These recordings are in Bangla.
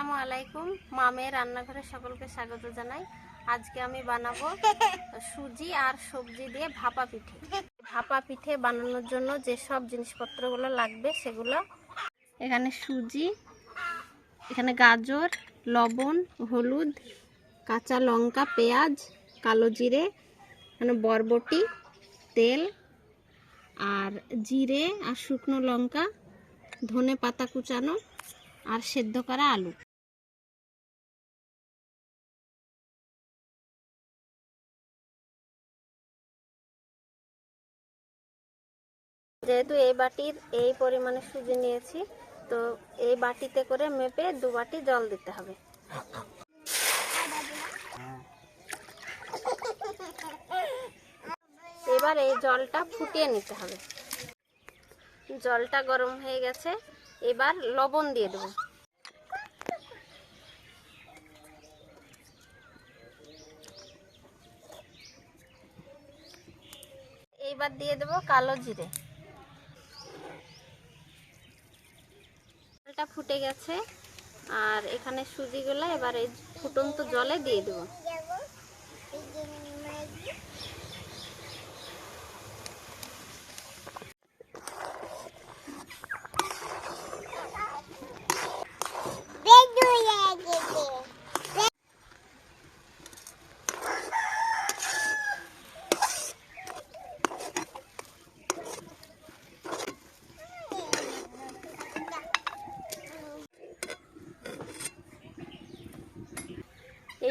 আসসালামু আলাইকুম। মামের রান্নাঘরে সকলকে স্বাগত জানাই। আজকে আমি বানাবো সুজি আর সবজি দিয়ে ভাপা পিঠে। ভাপা পিঠে বানানোর জন্য যে সব জিনিসপত্রগুলো লাগবে সেগুলো এখানে সুজি, এখানে গাজর, লবণ, হলুদ, কাঁচা লঙ্কা, পেঁয়াজ, কালো জিরে, এখানে বরবটি, তেল আর জিরে আর শুকনো লঙ্কা, ধনে পাতা কুচানো আর সেদ্ধ করা আলু। যেহেতু এই বাটির এই পরিমাণে সুজি নিয়েছি, তো এই বাটিতে করে মেপে দু বাটি জল দিতে হবে। এবার এই জলটা ফুটিয়ে নিতে হবে। জলটা গরম হয়ে গেছে, এবার লবণ দিয়ে দেবো। এইবার দিয়ে দেবো কালো জিরে। ফুটে গেছে। আর এখানে সুজিগুলো এবার এই ফুটন্ত জলে দিয়ে দেবো।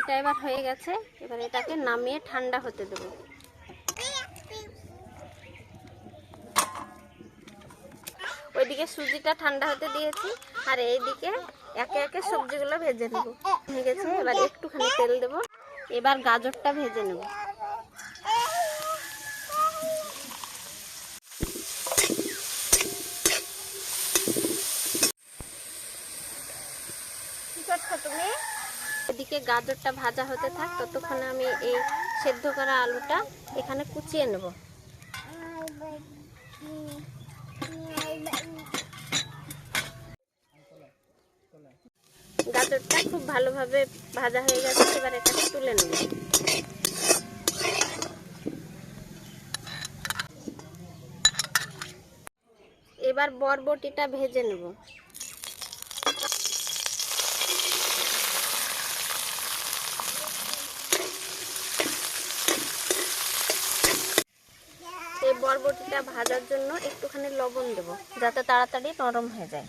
এটা এবার হয়ে গেছে। এবার এটাকে নামিয়ে ঠান্ডা হতে দেব। ওইদিকে সুজিটা ঠান্ডা হতে দিয়েছি, আর এইদিকে একে একে সবজিগুলো ভেজে নেব। হয়ে গেছে, এবার একটুখানি তেল দেব। এবার গাজরটা ভেজে নেব। এদিকে গাজরটা ভাজা হতে থাক, ততক্ষণে আমি এই সেদ্ধ করা আলুটা এখানে কুচিয়ে নেব। গাজরটা খুব ভালোভাবে ভাজা হয়ে গেছে, এবার এটাকে তুলে নেব। এবার বরবটিটা ভেজে নেব এই বরবটিটা ভাজার জন্য একটুখানি লবণ দেব, যাতে তাড়াতাড়ি নরম হয়ে যায়।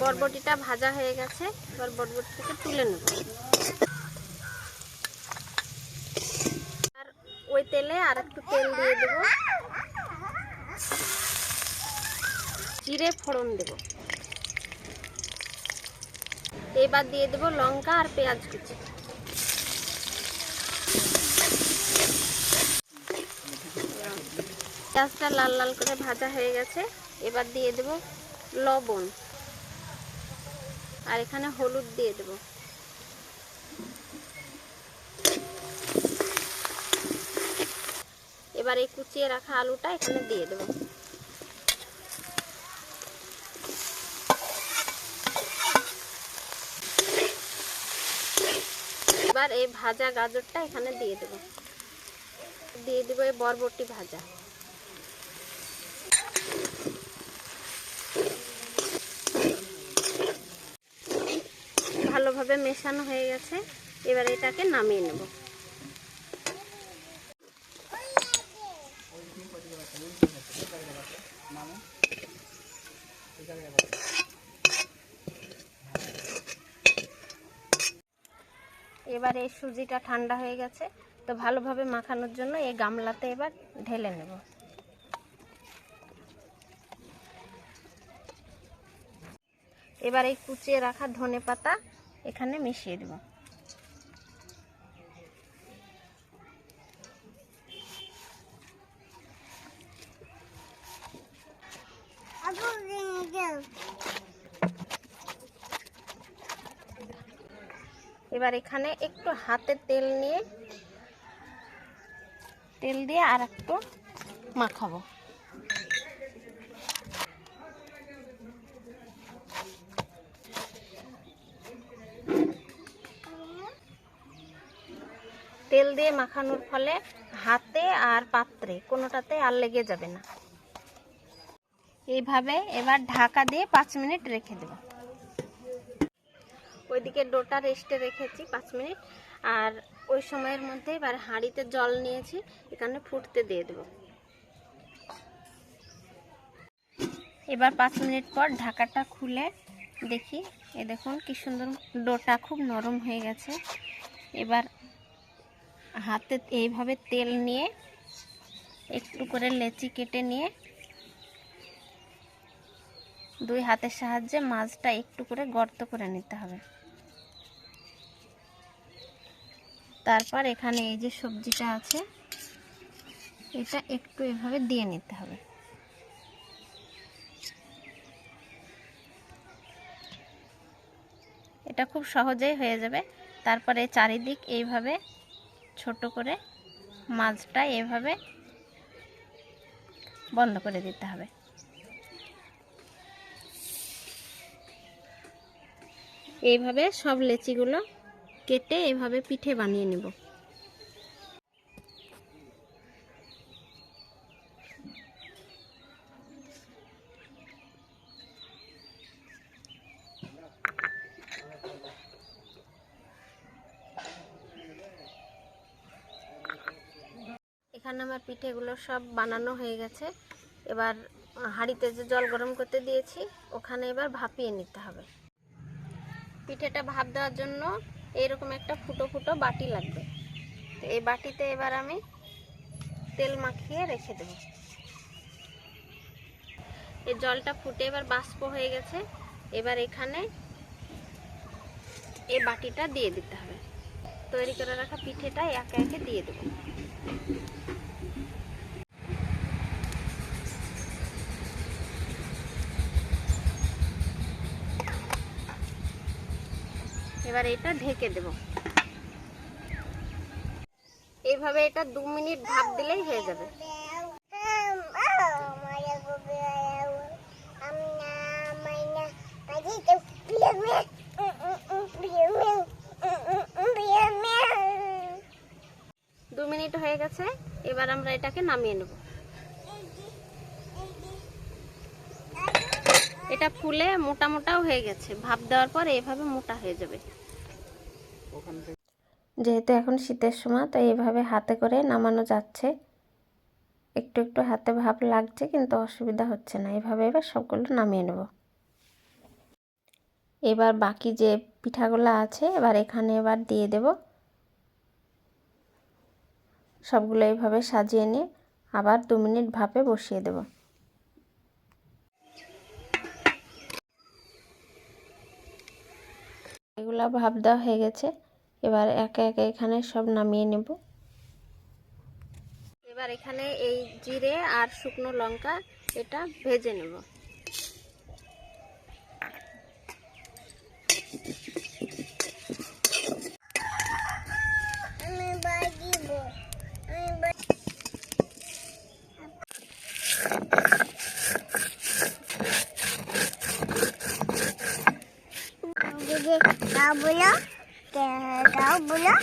বরবটিটা ভাজা হয়ে গেছে, এবার বরবটিটাকে তুলে নেব। আর ওই তেলে আর একটু তেল দিয়ে দেব। জিরে ফোড়ন দেব। এবার দিয়ে দেব লঙ্কা আর পেঁয়াজ কুচি। পেঁয়াজটা লাল লাল করে ভাজা হয়ে গেছে। এবার দিয়ে দেব লবণ। আর এখানে হলুদ দিয়ে দেব। এবার এই কুচিয়ে রাখা আলুটা এখানে দিয়ে দেব। এবার এই ভাজা গাজরটা এখানে দিয়ে দেব। দিয়ে দেবো এই বরবটি ভাজা। ভালোভাবে মেশানো হয়ে গেছে। এবার এটাকে নামিয়ে নেব। এবার এই সুজিটা ঠান্ডা হয়ে গেছে, তো ভালোভাবে মাখানোর জন্য এই গামলাতে এবার ঢেলে নেব। এবার এই কুচিয়ে রাখা ধনে পাতা এখানে মিশিয়ে দেব। এবার এখানে একটু হাতে তেল নিয়ে তেল দিয়ে আর একটু মাখাবো। তেল দিয়ে মাখানোর ফলে হাতে আর পাত্রে কোনোটাতে আর লেগে যাবে না। এইভাবে এবার ঢাকা দিয়ে পাঁচ মিনিট রেখে দেব। ওইদিকে ডোটা রেস্টে রেখেছি পাঁচ মিনিট। আর ওই সময়ের মধ্যে এবার হাঁড়িতে জল নিয়েছি এখানে ফুটতে দিয়ে দেব। এবার পাঁচ মিনিট পর ঢাকাটা খুলে দেখি। এ দেখুন কি সুন্দর ডোটা খুব নরম হয়ে গেছে। এবার হাতে এইভাবে তেল নিয়ে একটু করে লেচি কেটে নিয়ে দুই হাতের সাহায্যে মাছটা একটু করে গর্ত করে নিতে হবে। তারপর এখানে এই যে সবজিটা আছে, এটা একটু এভাবে দিয়ে নিতে হবে। এটা খুব সহজেই হয়ে যাবে। তারপরে চারিদিক এইভাবে ছোট করে মাছটা এভাবে বন্ধ করে দিতে হবে। এইভাবে সব লেচিগুলো কেটে এভাবে পিঠে বানিয়ে নেব। এখানে আমার পিঠেগুলো সব বানানো হয়ে গেছে। এবার হাঁড়িতে যে জল গরম করতে দিয়েছি, ওখানে এবার ভাপিয়ে নিতে হবে। পিঠেটা ভাপ দেওয়ার জন্য এরকম একটা ফুটো ফুটো বাটি লাগবে। তো এই বাটিতে এবার আমি তেল মাখিয়ে রেখে দেব। এই জলটা ফুটে এবার বাষ্প হয়ে গেছে। এবার এখানে এই বাটিটা দিয়ে দিতে হবে। তৈরি করে রাখা পিঠেটা একে একে দিয়ে দেবো। এবার এটা ঢেকে দেব। এইভাবে এটা দু মিনিট ভাপ দিলেই হয়ে যাবে। দু মিনিট হয়ে গেছে, এবার আমরা এটাকে নামিয়ে নেব। এটা ফুলে মোটা মোটাও হয়ে গেছে। ভাপ দেওয়ার পর এইভাবে মোটা হয়ে যাবে। যেহেতু এখন শীতের সময় তো এইভাবে হাতে করে নামানো যাচ্ছে। একটু একটু হাতে ভাব লাগছে, কিন্তু অসুবিধা হচ্ছে না। এভাবে এবার সবগুলো নামিয়ে নেব। এবার বাকি যে পিঠাগুলো আছে, এবার এখানে এবার দিয়ে দেব। সবগুলো এইভাবে সাজিয়ে নিয়ে আবার দু মিনিট ভাপে বসিয়ে দেব। এগুলা ভাব দেওয়া হয়ে গেছে। এবার একে একে এখানে সব নামিয়ে নেব। এবার এখানে এই জিরে আর শুকনো লঙ্কা এটা ভেজে নেব। দাও বলো।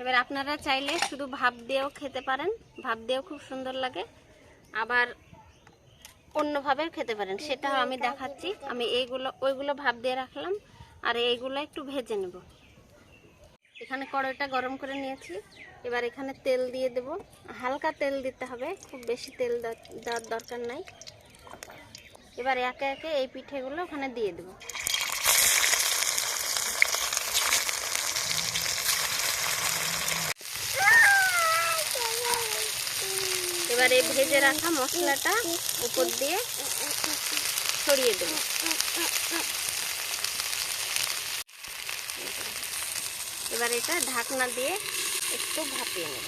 এবার আপনারা চাইলে শুধু ভাব দিয়েও খেতে পারেন। ভাব দিয়েও খুব সুন্দর লাগে। আবার অন্যভাবেও খেতে পারেন। সেটাও আমি দেখাচ্ছি। আমি এইগুলো, ওইগুলো ভাব দিয়ে রাখলাম। আর এইগুলো একটু ভেজে নেব। এখানে কড়াইটা গরম করে নিয়েছি। এবার এখানে তেল দিয়ে দেব। হালকা তেল দিতে হবে, খুব বেশি তেল দেওয়ার দরকার নাই। এবার একে একে এই পিঠেগুলো ওখানে দিয়ে দেবো। এবার এই ভেজে রাখা মশলাটা উপর দিয়ে ছড়িয়ে দেব। এবার এটা ঢাকনা দিয়ে একটু ভাপিয়ে নেব।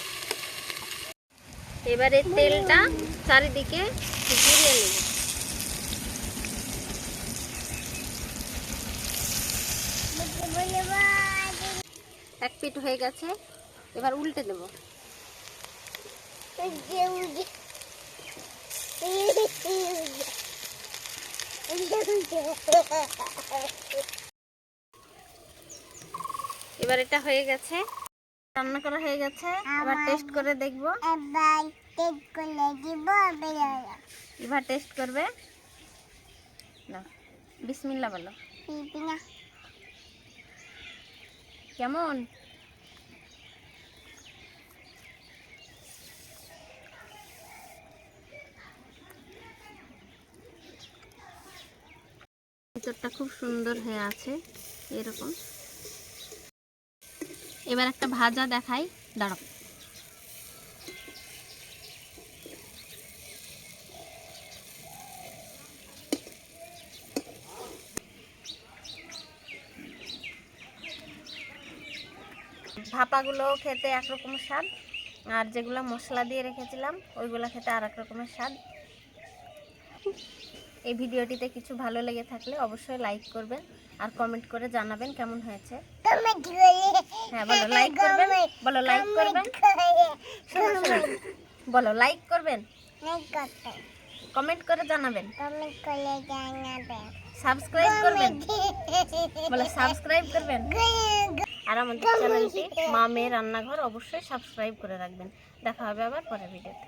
এবারে তেলটা চারিদিকে ঘুরিয়ে নেব। এক পিঠ হয়ে গেছে, এবার উল্টে দেব এবার এটা হয়ে গেছে। রান্না করা হয়ে গেছে। এবার টেস্ট করে দেখব। এবার টেক করে দিব এবার টেস্ট করবে। না বিসমিল্লা বলো। কেমন? ভিতরটা খুব সুন্দর হয়ে আছে এরকম। এবার একটা ভাজা দেখাই। দাঁড়াও। ভাপাগুলো খেতে একরকম স্বাদ, আর যেগুলো মশলা দিয়ে রেখেছিলাম, ওইগুলো খেতে আর রকমের স্বাদ। এই ভিডিওটিতে কিছু ভালো লেগে থাকলে অবশ্যই লাইক করবেন আর কমেন্ট করে জানাবেন কেমন হয়েছে। হ্যাঁ বলো লাইক করবেন? বলো লাইক করবেন। বলো লাইক করবেন? কমেন্ট করে জানাবেন। করে জানাবে সাবস্ক্রাইব করবেন? বলো সাবস্ক্রাইব করবেন? আর আমাদের চ্যানেলটি মা মেয়ে রান্নাঘর অবশ্যই সাবস্ক্রাইব করে রাখবেন। দেখা হবে আবার পরের ভিডিওতে